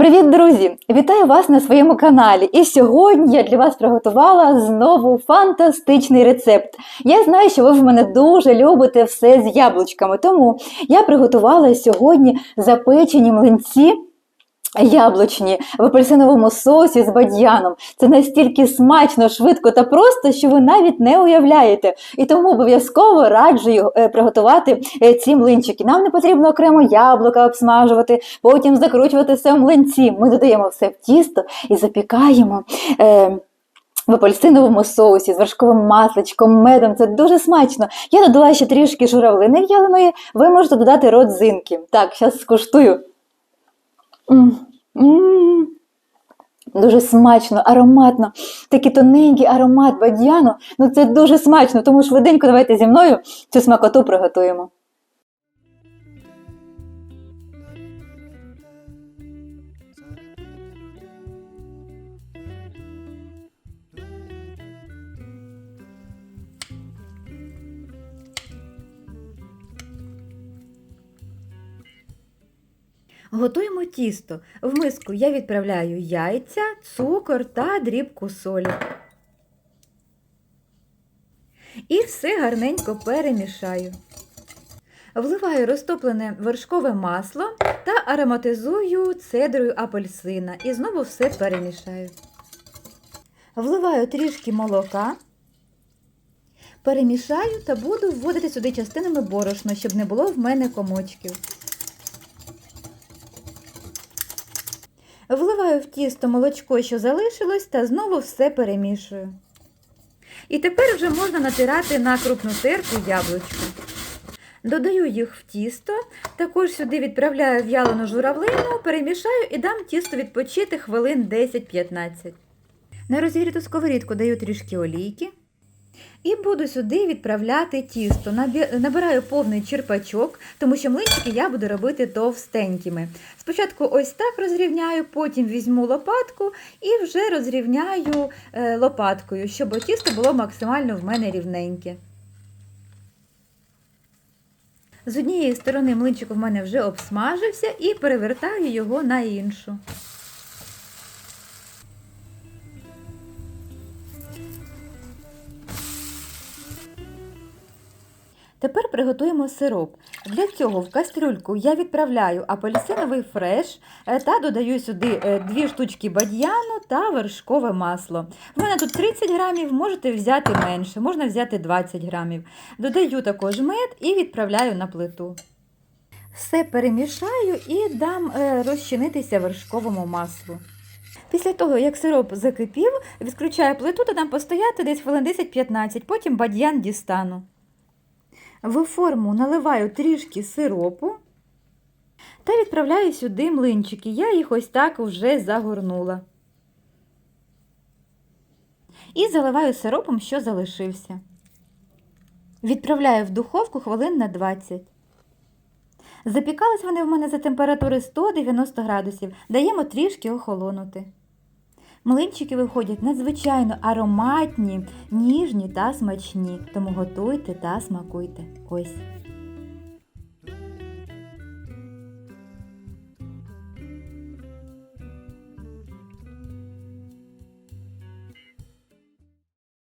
Привіт, друзі! Вітаю вас на своєму каналі. І сьогодні я для вас приготувала знову фантастичний рецепт. Я знаю, що ви в мене дуже любите все з яблучками, тому я приготувала сьогодні запечені млинці. Яблучні в апельсиновому сосі з бадьяном. Це настільки смачно, швидко та просто, що ви навіть не уявляєте. І тому обов'язково раджу е, приготувати е, ці млинчики. Нам не потрібно окремо яблука обсмажувати, потім закручувати все в млинці. Ми додаємо все в тісто і запікаємо. Е, в апельсиновому соусі з вершковим масличком, медом це дуже смачно. Я додала ще трішки журавлини в'яленої, ви можете додати родзинки. Так, зараз скуштую. М. Дуже смачно, ароматно. Такий тоненький аромат бадьяну. Ну це дуже смачно, тому швиденько давайте зі мною цю смакоту приготуємо. Готуємо тісто. В миску я відправляю яйця, цукор та дрібку солі. І все гарненько перемішаю. Вливаю розтоплене вершкове масло та ароматизую цедрою апельсина і знову все перемішаю. Вливаю трішки молока, перемішаю та буду вводити сюди частинами борошна, щоб не було в мене комочків. Вливаю в тісто молочко, що залишилось, та знову все перемішую. І тепер вже можна натирати на крупну терку яблучко. Додаю їх в тісто, також сюди відправляю в'ялену журавлину, перемішаю і дам тісто відпочити хвилин 10-15. На розігріту сковорідку даю трішки олійки. І буду сюди відправляти тісто. Набираю повний черпачок, тому що млинчики я буду робити товстенькими. Спочатку ось так розрівняю, потім візьму лопатку і вже розрівняю е, лопаткою, щоб тісто було максимально в мене рівненьке. З однієї сторони млинчик у мене вже обсмажився і перевертаю його на іншу. Тепер приготуємо сироп. Для цього в кастрюльку я відправляю апельсиновий фреш е, та додаю сюди е, дві штучки бадьяну та вершкове масло. В мене тут 30 грамів, можете взяти менше, можна взяти 20 грамів. Додаю також мед і відправляю на плиту. Все перемішаю і дам е, розчинитися вершковому маслу. Після того, як сироп закипів, відключаю плиту та дам постояти десь хвилин 10-15, потім бадьян дістану. В форму наливаю трішки сиропу та відправляю сюди млинчики. Я їх ось так вже загорнула. І заливаю сиропом, що залишився. Відправляю в духовку хвилин на 20. Запікались вони в мене за температури 190 градусів. Даємо трішки охолонути. Млинчики виходять надзвичайно ароматні, ніжні та смачні, тому готуйте та смакуйте. Ось.